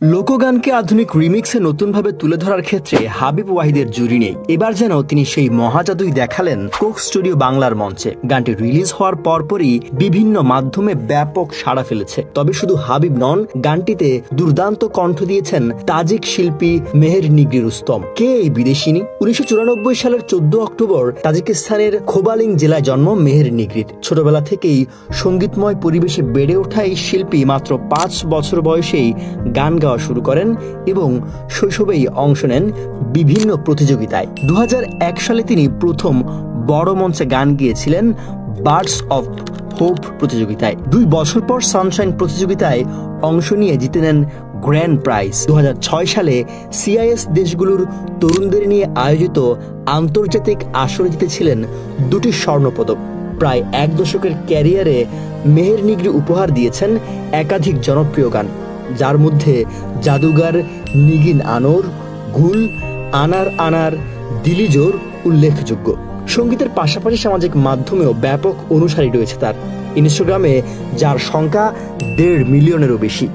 লোকগানকে আধুনিক রিমিক্সে নতুনভাবে তুলে ধরার ক্ষেত্রে হাবিব ওয়াহিদের জুরি নেই। এবার যেন তিনি সেই মহাজাদুই দেখালেন কোক স্টুডিও বাংলার মঞ্চে। গানটি রিলিজ হওয়ার পরপরই বিভিন্ন মাধ্যমে ব্যাপক সাড়া ফেলেছে। তবে শুধু হাবিব নন, গানটিতে দুর্দান্ত কণ্ঠ দিয়েছেন তাজিক শিল্পী মেহের নিগরি রুস্তম। কে এই বিদেশিনী? উনিশশো চুরানব্বই সালের চোদ্দ অক্টোবর তাজিকিস্তানের খোবালিং জেলায় জন্ম মেহের নিগরির ছোটবেলা থেকেই সঙ্গীতময় পরিবেশে বেড়ে ওঠা এই শিল্পী মাত্র পাঁচ বছর বয়সেই গান গাওয়া শুরু করেন এবং শৈশবেই অংশ নেন বিভিন্ন প্রতিযোগিতায়। দু সালে তিনি প্রথম বড় মঞ্চে গান গিয়েছিলেন বার্ডস অফ হোপ প্রতিযোগিতায়। দুই বছর পর সানশাইন প্রতিযোগিতায় অংশ নিয়ে জিতে নেন গ্র্যান্ড প্রাইজ। দু সালে সিআইএস দেশগুলোর তরুণদের নিয়ে আয়োজিত আন্তর্জাতিক আসরে জিতেছিলেন দুটি স্বর্ণপদক। প্রায় এক দশকের ক্যারিয়ারে মেহের নিগরি উপহার দিয়েছেন একাধিক জনপ্রিয় গান। যার মধ্যে জাদুগার নিগিন আনোর, গুল, আনার আনার, দিলিজোর উল্লেখযোগ্য। সঙ্গীতের পাশাপাশি সামাজিক মাধ্যমেও ব্যাপক অনুসারী রয়েছে তার। ইনস্টাগ্রামে যার সংখ্যা দেড় মিলিয়নেরও বেশি।